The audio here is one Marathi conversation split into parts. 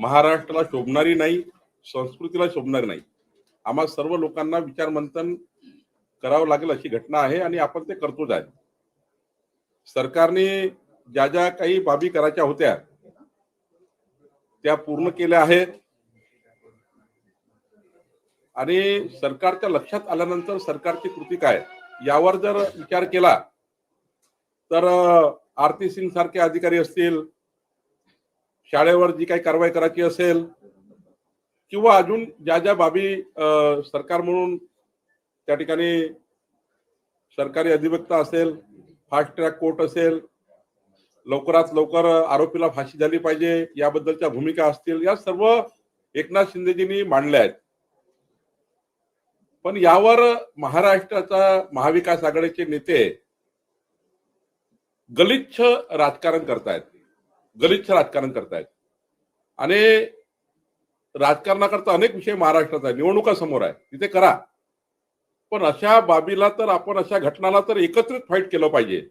महाराष्ट्राला शोभणारी नाही संस्कृतीला शोभणारी नाही. आम्हा सर्व लोकांना विचारमंथन करावं लागेल अशी घटना आहे आणि आपण ते करतोच आहे. सरकारने ज्या ज्या काही बाबी करायच्या होत्या त्या पूर्ण केल्या आहेत. आणि सरकारच्या लक्षात आल्यानंतर सरकारची कृती काय? यावर जर विचार केला तर आरती सिंग सारखे अधिकारी असतील शाळेवर जी काही कारवाई करायची असेल किंवा अजून ज्या ज्या बाबी सरकार म्हणून त्या ठिकाणी सरकारी अधिवक्ता असेल फास्ट ट्रॅक कोर्ट असेल लवकरात लवकर आरोपीला फाशी झाली पाहिजे याबद्दलच्या भूमिका असतील या सर्व एकनाथ शिंदेजींनी मांडल्या आहेत. पण यावर महाराष्ट्राचा महाविकास आघाडीचे नेते गलिच्छ राजकारण करतायत. गलिच्छ राजकारण करतायत. आणि राजकारणाकरता अनेक विषय महाराष्ट्रात आहे निवडणुका समोर आहे तिथे करा. पण अशा बाबीला तर आपण अशा घटनाला तर एकत्रित फाईट केलं पाहिजे.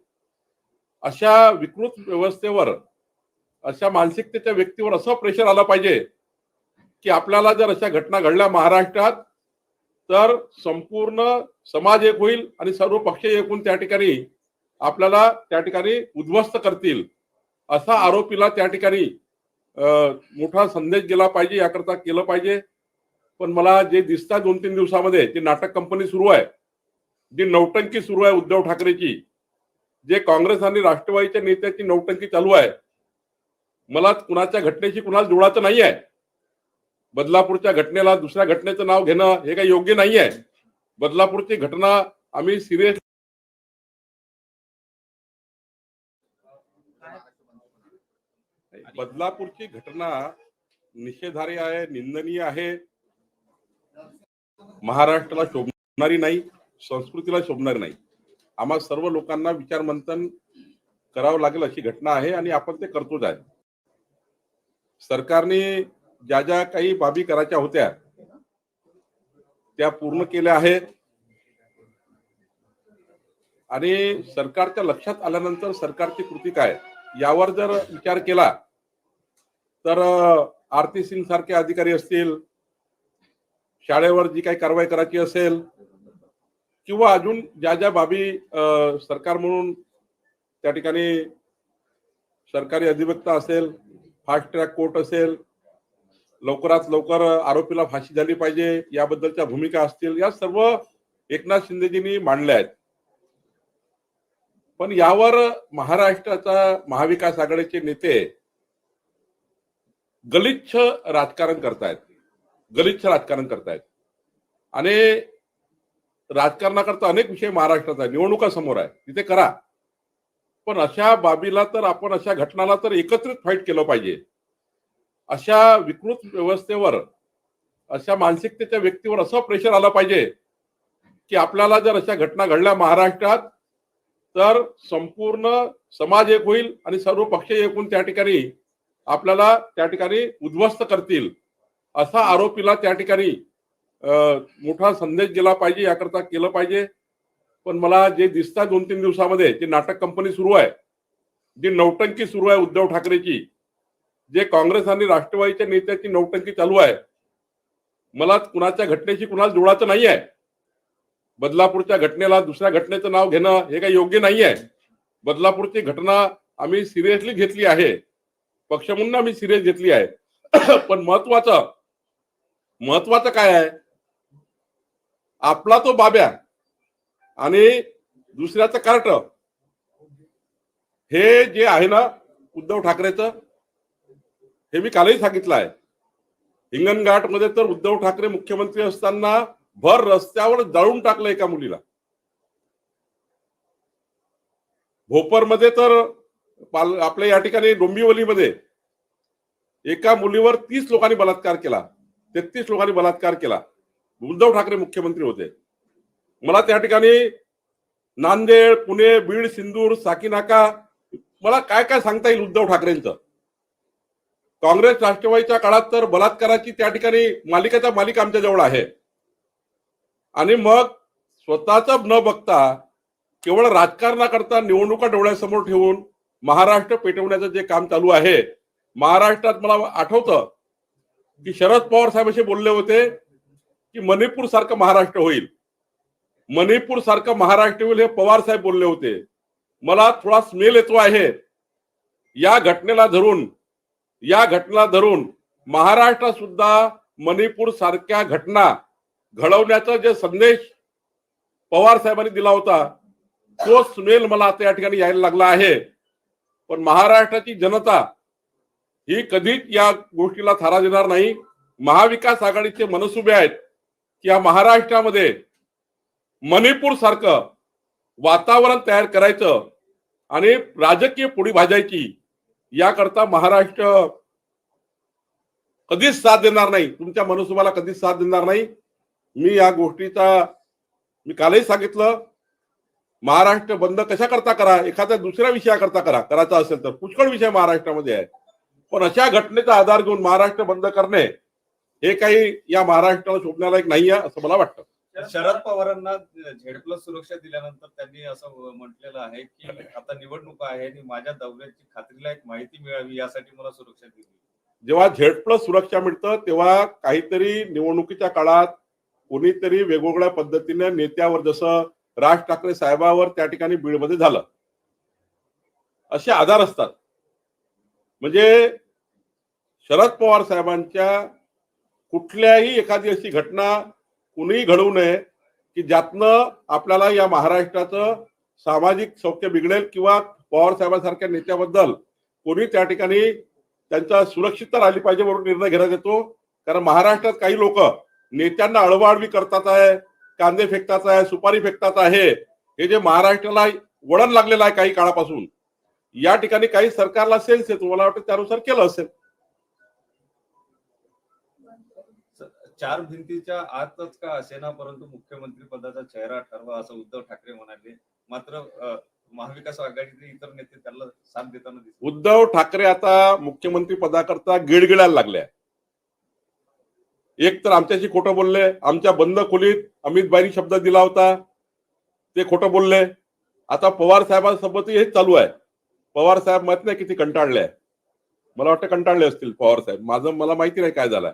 अशा विकृत व्यवस्थेवर अशा मानसिकतेच्या व्यक्तीवर असं प्रेशर आलं पाहिजे की आपल्याला जर अशा घटना घडल्या महाराष्ट्रात तर संपूर्ण समाज एक होईल आणि सर्व पक्ष एकून त्या ठिकाणी आपल्याला त्या ठिकाणी उद्ध्वस्त करतील. असा आरोपीला त्या ठिकाणी मोठा संदेश गेला पाहिजे याकरता केलं पाहिजे. पण मला जे दिसतात दोन तीन दिवसामध्ये जी नाटक कंपनी सुरू आहे जी नौटंकी सुरू आहे उद्धव ठाकरेची जे काँग्रेस आणि राष्ट्रवादीच्या नेत्याची नौटंकी चालू आहे मला कुणाच्या घटनेशी कुणाला जुळाचं नाही आहे. बदलापूरच्या घटनेला दुसऱ्या घटनेचं नाव घेणं हे काही योग्य नाही आहे. बदलापूरची घटना आम्ही सिरियस बदलापूरची घटना निषेधार्ह आहे निंदनीय आहे. महाराष्ट्राला शोभणारी नाही संस्कृतीला शोभणारी नाही. आम्हा सर्व लोकांना विचारमंथन करावं लागेल अशी घटना आहे आणि आपण ते करतोच आहे. सरकारने ज्या ज्या काही बाबी करायच्या होत्या त्या पूर्ण केल्या आहेत. आणि सरकारच्या लक्षात आल्यानंतर सरकारची कृती काय? यावर जर विचार केला तर आरती सिंग सारखे अधिकारी असतील शाळेवर जी काही कारवाई करायची असेल किंवा अजून ज्या ज्या बाबी सरकार म्हणून त्या ठिकाणी सरकारी अधिवक्ता असेल फास्ट ट्रॅक कोर्ट असेल लवकरात लवकर आरोपीला फाशी झाली पाहिजे याबद्दलच्या भूमिका असतील या सर्व एकनाथ शिंदेजींनी मांडल्या आहेत. पण यावर महाराष्ट्राचा महाविकास आघाडीचे नेते गलिच्छ राजकारण करतायत. गलिच्छ राजकारण करतायत. आणि राजकारणाकरता अनेक विषय महाराष्ट्रात आहे निवडणुका समोर आहे तिथे करा. पण अशा बाबीला तर आपण अशा घटनाला तर एकत्रित फाईट केलं पाहिजे. अशा विकृत व्यवस्थेवर अशा मानसिकतेच्या व्यक्तीवर असं प्रेशर आलं पाहिजे की आपल्याला जर अशा घटना घडल्या महाराष्ट्रात तर संपूर्ण समाज एक होईल आणि सर्व पक्ष एकून त्या ठिकाणी आपल्याला त्या ठिकाणी उद्ध्वस्त करतील असा आरोपीला त्या ठिकाणी मोठा संदेश गेला पाहिजे याकरता केलं पाहिजे. पण मला जे दिसतात दोन तीन दिवसामध्ये जी नाटक कंपनी सुरू आहे जी नौटंकी सुरू आहे उद्धव ठाकरेची जे काँग्रेस आणि राष्ट्रवादीच्या नेत्याची नौटंकी चालू आहे मला कुणाच्या घटनेशी कुणाला जुळाचं नाही आहे बदलापूरच्या घटनेला दुसऱ्या घटनेचं नाव घेणं हे काही योग्य नाही आहे बदलापूरची घटना आम्ही सिरियसली घेतली आहे. पक्ष म्हणून आम्ही सिरियस घेतली आहे. पण महत्वाचं महत्वाचं काय आहे? आपला तो बाब्या आणि दुसऱ्याचं कार्ट हे जे आहे ना उद्धव ठाकरेचं हे मी कालही सांगितलं आहे. हिंगणघाटमध्ये तर उद्धव ठाकरे मुख्यमंत्री असताना भर रस्त्यावर जाळून टाकलं एका मुलीला. भोपरमध्ये तर पाल- आपल्या या ठिकाणी डोंबिवलीमध्ये एका मुलीवर तीस लोकांनी बलात्कार केला. तेहतीस लोकांनी बलात्कार केला. उद्धव ठाकरे मुख्यमंत्री होते. मला त्या ठिकाणी नांदेड पुणे बीड सिंदूर साकीनाका मला काय काय सांगता येईल उद्धव ठाकरेंचं? काँग्रेस राष्ट्रवादीच्या काळात तर बलात्काराची त्या ठिकाणी मालिकेचा मालिका आमच्या जवळ आहे. आणि मग स्वतःच न बघता केवळ राजकारणाकरता निवडणुका डोळ्यासमोर ठेवून महाराष्ट्र पेटवण्याचं जे काम चालू आहे महाराष्ट्रात मला आठवतं की शरद पवार साहेब असे बोलले होते की मणिपूर सारखं महाराष्ट्र होईल. मणिपूर सारखं महाराष्ट्र होईल हे पवार साहेब बोलले होते. मला थोडा स्मेल येतो आहे. या घटनेला धरून या घटनेला धरून महाराष्ट्रात सुद्धा मणिपूर सारख्या घटना घडवण्याचा जे संदेश पवार साहेबांनी दिला होता तो स्मेल मला आता या ठिकाणी यायला लागला आहे. पण महाराष्ट्राची जनता ही कधीच या गोष्टीला थारा देणार नाही. महाविकास आघाडीचे मनसुबे आहेत की या महाराष्ट्रामध्ये मणिपूर सारखं वातावरण तयार करायचं आणि राजकीय पुढी भाजायची याकरता महाराष्ट्र कधीच साथ देणार नाही. तुमच्या मनसुबाला कधीच साथ देणार नाही. मी या गोष्टीचा मी कालही सांगितलं. महाराष्ट्र बंद कशा करता करा? एखाद्या दुसऱ्या विषयाकरता करा. करायचा असेल तर. पुष्कळ विषय महाराष्ट्रामध्ये आहे पण अशा घटनेचा आधार घेऊन महाराष्ट्र बंद करणे हे काही या महाराष्ट्राला शोभण्यालायक नाही आहे असं मला वाटतं. शरद पवारांना झेड प्लस सुरक्षा दिल्यानंतर त्यांनी असं म्हटलेलं आहे की आता निवडणुका आहे आणि माझ्या दौऱ्याची खात्रीला एक माहिती मिळावी यासाठी मला सुरक्षा दिली. जेव्हा झेड प्लस सुरक्षा मिळतं तेव्हा काहीतरी निवडणुकीच्या काळात कोणीतरी वेगवेगळ्या पद्धतीने नेत्यावर जसं राज ठाकरे साहेबावर त्या ठिकाणी बीडमध्ये झालं. असे आधार असतात. म्हणजे शरद पवार साहेबांच्या कुठल्याही एखादी अशी घटना कुणीही घडवू नये की ज्यातनं आपल्याला या महाराष्ट्राचं सामाजिक सौख्य बिघडेल किंवा पवार साहेबांसारख्या नेत्याबद्दल कोणी त्या ठिकाणी त्यांचा सुरक्षितता राहिली पाहिजे म्हणून निर्णय घेण्यात येतो. कारण महाराष्ट्रात काही लोक नेत्यांना अळवाळवी करतात आहे. कांदे फेकतात आहे सुपारी फेकतात आहे. हे जे महाराष्ट्राला वळण लागलेलं आहे काही काळापासून या ठिकाणी काही सरकारला सेन्स येतो मला वाटतं त्यानुसार केलं असेल? चार भिंतीच्या आतच का असेना परंतु मुख्यमंत्री पदाचा चेहरा ठरवा असं उद्धव ठाकरे म्हणाले. मात्र महाविकास आघाडीचे इतर नेते त्याला साथ देताना उद्धव ठाकरे आता मुख्यमंत्री पदाकरता गिडगिडायला लागले एक तर आमच्याशी खोटं बोलले. आमच्या बंद खोलीत अमित बाईनी शब्द दिला होता. ते खोटं बोलले. आता पवार साहेबांसोबतही हेच चालू आहे. पवार साहेब माहीत नाही किती कंटाळले आहे मला वाटतं कंटाळले असतील पवार साहेब. माझं मला माहिती नाही काय झालंय.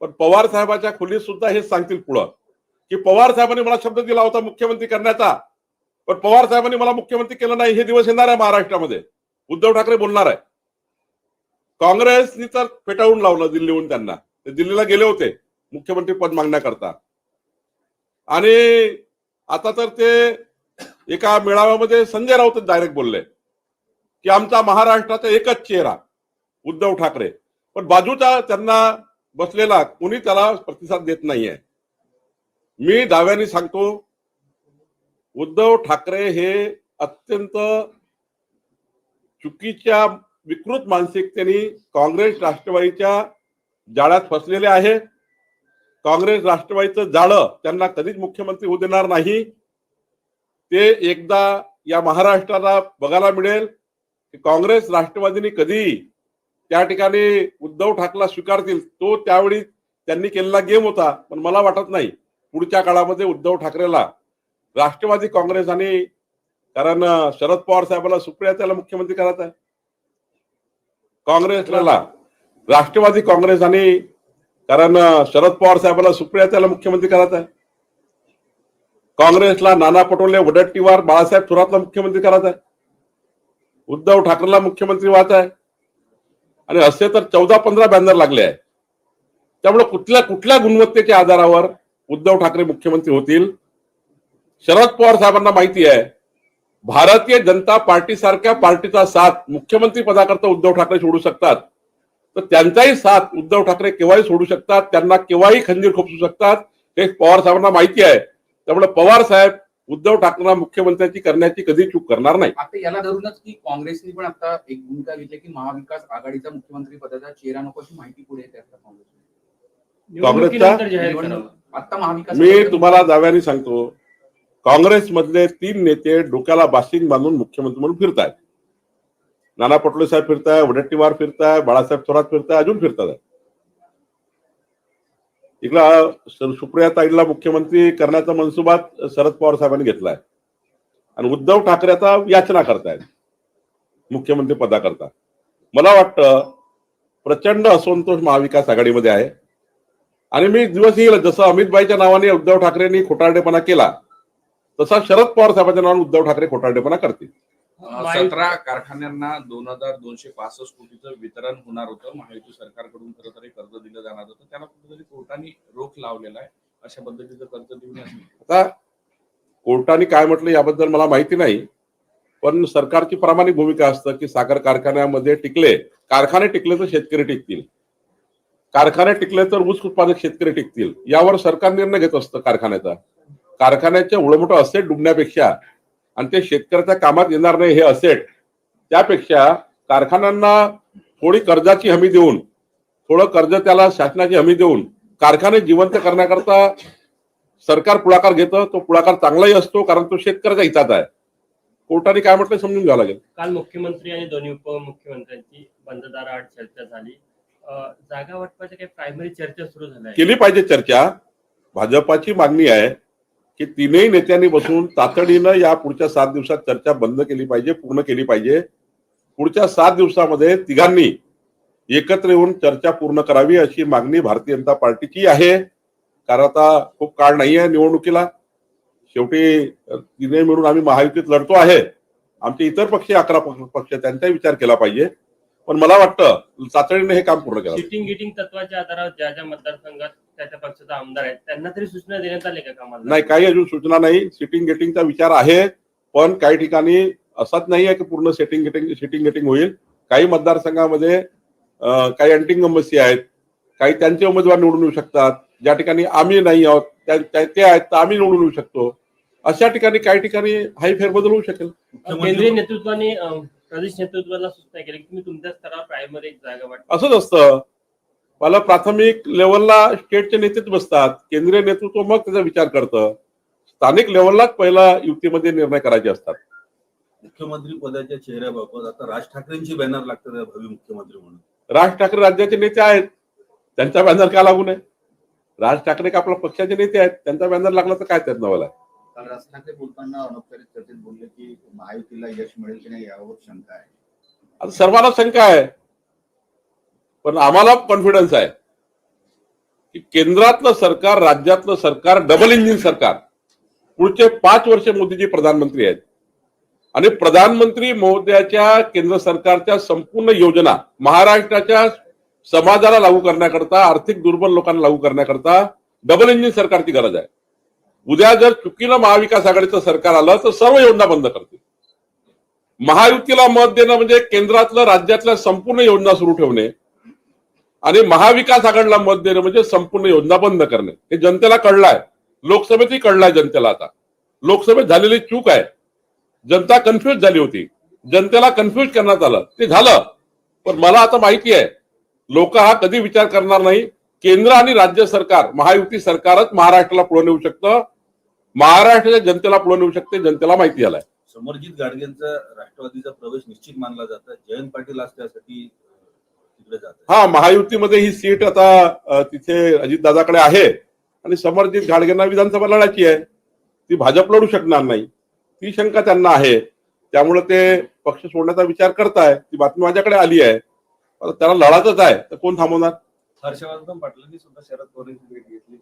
पण पवार साहेबाच्या खोलीत सुद्धा हेच सांगतील पुढं. की पवार साहेबांनी मला शब्द दिला होता मुख्यमंत्री करण्याचा. पण पवार साहेबांनी मला मुख्यमंत्री केलं नाही. हे दिवस येणार आहे महाराष्ट्रामध्ये. उद्धव ठाकरे बोलणार आहे. काँग्रेसनी तर फेटाळून लावलं दिल्लीहून त्यांना. ते दिल्लीला गेले होते मुख्यमंत्री पद मागण्याकरता आणि आता तर ते एका मेळाव्यामध्ये संजय राऊत डायरेक्ट बोलले की आमचा महाराष्ट्राचा एकच चेहरा उद्धव ठाकरे. पण बाजूचा त्यांना बसलेला कोणी त्याला प्रतिसाद देत नाहीये. मी दाव्याने सांगतो उद्धव ठाकरे हे अत्यंत चुकीच्या विकृत मानसिकतेने काँग्रेस राष्ट्रवादीच्या जाळ्यात फसलेले आहे. काँग्रेस राष्ट्रवादीचं जाळं त्यांना कधीच मुख्यमंत्री होऊ देणार नाही. ते एकदा या महाराष्ट्राला बघायला मिळेल की काँग्रेस राष्ट्रवादीने कधी त्या ठिकाणी उद्धव ठाकरेला स्वीकारतील तो त्यावेळी त्यांनी केलेला गेम होता पण मला वाटत नाही. पुढच्या काळामध्ये उद्धव ठाकरेला राष्ट्रवादी काँग्रेस आणि कारण शरद पवार साहेबाला सुप्रिया त्याला मुख्यमंत्री करायचा आहे. काँग्रेसला राष्ट्रवादी काँग्रेस आणि कारण शरद पवार साहेबांना सुप्रिया त्याला मुख्यमंत्री करायचं आहे. काँग्रेसला नाना पटोले वडट्टीवार बाळासाहेब थोरातला मुख्यमंत्री करायचा आहे. उद्धव ठाकरेला मुख्यमंत्री व्हायचं आहे. आणि असे तर चौदा पंधरा बॅनर लागले आहे त्यामुळे कुठल्या कुठल्या गुणवत्तेच्या आधारावर उद्धव ठाकरे मुख्यमंत्री होतील? शरद पवार साहेबांना माहिती आहे भारतीय जनता पार्टी सारख्या पार्टीचा साथ मुख्यमंत्री पदाकरता उद्धव ठाकरे सोडू शकतात. तर त्यांचाही साथ उद्धव ठाकरे केव्हाही सोडू शकतात त्यांना केव्हाही खंजीर खोपसू शकतात हे पवार साहेबांना माहिती आहे. त्यामुळे पवार साहेब उद्धव ठाकरेंना मुख्यमंत्र्यांची करण्याची कधी चूक करणार नाही. आता याला धरूनच की काँग्रेसने पण आता एक भूमिका घेतली की महाविकास आघाडीचा मुख्यमंत्री पदाचा चेहरा नको अशी माहिती पुढे येते महाविकास मी तुम्हाला दाव्याने सांगतो काँग्रेसमधले तीन नेते डोक्याला बाशिंग बांधून मुख्यमंत्री म्हणून फिरतायत. नाना पटोले साहेब फिरताय वडट्टीवार फिरताय बाळासाहेब थोरात फिरताय अजून फिरतात. इकडं सुप्रिया ताईला मुख्यमंत्री करण्याचा मनसुबा शरद पवार साहेबांनी घेतलाय. आणि उद्धव ठाकरे आता याचना करतायत. मुख्यमंत्री पदाकरता. मला वाटतं प्रचंड असंतोष महाविकास आघाडीमध्ये आहे. आणि मी दिवस येईल जसं अमितबाईच्या नावाने उद्धव ठाकरेंनी खोटारडेपणा केला तसा शरद पवार साहेबांच्या नावाने उद्धव ठाकरे खोटारडेपणा करतील. सतरा कारखान्यांना दोन हजार दोनशे पासष्ट कोटीचं वितरण होणार होतं. महायुती सरकारकडून खरं तर कर्ज दिलं जाणार होतं. त्याला कुठेतरी कोर्टाने रोख लावलेला आहे. अशा पद्धतीचं कर्ज देऊ नये आता कोर्टाने काय म्हटलं याबद्दल मला माहिती नाही. पण सरकारची प्रामाणिक भूमिका असतं की साखर कारखान्यामध्ये टिकले. कारखाने टिकले तर शेतकरी टिकतील. कारखाने टिकले तर ऊस उत्पादक शेतकरी टिकतील. यावर सरकार निर्णय घेत असतं कारखान्याचा. कारखान्याच्या उळमोठं असेट डुबण्यापेक्षा. आणि ते शेतकऱ्याच्या कामात येणार नाही हे असेट त्यापेक्षा कारखान्यांना थोडी कर्जाची हमी देऊन थोडं कर्ज त्याला शासनाची हमी देऊन कारखाने जिवंत करण्याकरता सरकार पुढाकार घेतं तो पुढाकार चांगलाही असतो कारण तो शेतकऱ्याच्या हितात आहे. कोर्टाने काय म्हटलं समजून घ्यावं लागेल. काल मुख्यमंत्री आणि दोन्ही उपमुख्यमंत्र्यांची बंददार आड चर्चा झाली. जागा वाटपाच्या काही प्रायमरी चर्चा सुरू झाल्या आहेत. केली पाहिजे चर्चा. भाजपाची मागणी आहे की तीनही नेत्यांनी बसून तातडीनं या पुढच्या सात दिवसात चर्चा बंद केली पाहिजे पूर्ण केली पाहिजे. पुढच्या सात दिवसामध्ये तिघांनी एकत्र येऊन चर्चा पूर्ण करावी अशी मागणी भारतीय जनता पार्टीची आहे. कारण आता खूप काळ नाही आहे निवडणुकीला. शेवटी तिने मिळून आम्ही महायुतीत लढतो आहे. आमचे इतर पक्ष अकरा पक्ष पक्ष त्यांचाही विचार केला पाहिजे. पण मला वाटतं तातडीने हे काम पूर्ण केलं सिटिंग गिटिंग तत्वाच्या आधारावर ज्या ज्या मतदारसंघात त्या त्या पक्षाचा आमदार आहेत. त्यांना तरी सूचना देण्यात आल्या का कामाला? नाही काही अजून सूचना नाही. सिटिंग गेटिंगचा विचार आहे पण काही ठिकाणी असंच नाही आहे की पूर्ण सेटिंग गेटिंग सिटिंग गेटिंग होईल. काही मतदारसंघामध्ये काही अंटिंगंबसी आहेत. काही त्यांचे उमेदवार निवडून येऊ शकतात. ज्या ठिकाणी आम्ही नाही आहोत ते आहेत तर आम्ही निवडून येऊ शकतो. अशा ठिकाणी काही ठिकाणी हाही फेरबदल होऊ शकेल. केंद्रीय नेतृत्वाने प्रदेश नेतृत्वाला सूचना केली की तुम्ही तुमच्या स्तरावर प्रायमरी जागा वाटप असंच असतं. मला प्राथमिक लेवलला स्टेटचे नेतेच बसतात केंद्रीय नेतृत्व मग त्याचा विचार करतं. स्थानिक लेवललाच पहिला युतीमध्ये निर्णय करायचे असतात. मुख्यमंत्री पदाच्या चेहऱ्याबाबत आता राज ठाकरेंची बॅनर लागतात भावी मुख्यमंत्री म्हणून. राज ठाकरे राज्याचे नेते आहेत. त्यांचा बॅनर का लागू नये? राज ठाकरे का आपल्या पक्षाचे नेते आहेत? त्यांचा बॅनर लागला तर काय त्यात नवला काल राज ठाकरे बोलताना अनौपचारिक चर्चेत बोलले की महायुतीला यश मिळेल की नाही यावर शंका आहे. आता सर्वांना शंका आहे. पण आम्हाला कॉन्फिडन्स आहे की केंद्रातलं सरकार राज्यातलं सरकार डबल इंजिन सरकार पुढचे पाच वर्ष मोदीजी प्रधानमंत्री आहेत. आणि प्रधानमंत्री महोदयाच्या केंद्र सरकारच्या संपूर्ण योजना महाराष्ट्राच्या समाजाला लागू करण्याकरता आर्थिक दुर्बल लोकांना लागू करण्याकरता डबल इंजिन सरकारची गरज आहे. उद्या जर चुकीनं महाविकास आघाडीचं सरकार आलं तर सर्व योजना बंद करतील. महायुतीला मत देणं म्हणजे केंद्रातलं राज्यातल्या संपूर्ण योजना सुरू ठेवणे. आणि महाविकास आघाडीला मत देणं म्हणजे संपूर्ण योजना बंद करणे. हे जनतेला कळलंय. लोकसभेतही कळलाय जनतेला आता. लोकसभेत झालेली चूक आहे. जनता कन्फ्युज झाली होती. जनतेला कन्फ्युज करण्यात आलं. ते झालं. पण मला आता माहिती आहे लोक हा कधी विचार करणार नाही. केंद्र आणि राज्य सरकार महायुती सरकारच महाराष्ट्राला पुढे नेऊ शकतं. महाराष्ट्राच्या जनतेला पुढे नेऊ शकते. जनतेला माहिती आलाय. समरजित गाडगेंचा राष्ट्रवादीचा प्रवेश निश्चित मानला जातं. जयंत पाटील आज त्यासाठी हा महायुतीमध्ये ही सीट आता तिथे अजितदादाकडे आहे. आणि समर्जित गाडगेंना विधानसभा लढायची आहे. ती भाजप लढू शकणार नाही. ती शंका त्यांना आहे. त्यामुळे ते पक्ष सोडण्याचा विचार करताय. ती बातमी माझ्याकडे आली आहे. आता त्याला लढायचंच आहे. तर कोण थांबवणार? हर्षवर्धन पाटलांनी सुद्धा शरद पवारांची भेट घेतली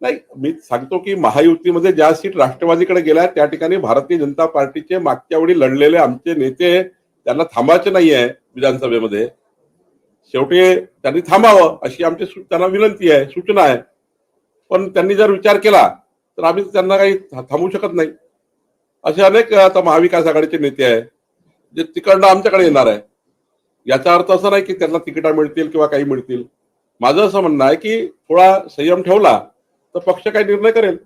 नाही मी सांगतो की महायुतीमध्ये ज्या सीट राष्ट्रवादीकडे गेल्या त्या ठिकाणी भारतीय जनता पार्टीचे मागच्या वेळी लढलेले आमचे नेते त्यांना थांबायचे नाही आहे विधानसभेमध्ये. शेवटी त्यांनी थांबावं अशी आमची त्यांना विनंती आहे सूचना आहे पण त्यांनी जर विचार केला तर आम्ही त्यांना काही थांबवू शकत नाही असे अनेक आता महाविकास आघाडीचे नेते आहे जे तिकडनं आमच्याकडे येणार आहे याचा अर्थ असा नाही की त्यांना तिकिटा मिळतील किंवा काही मिळतील माझं असं म्हणणं आहे की थोडा संयम ठेवला तर पक्ष काही निर्णय करेल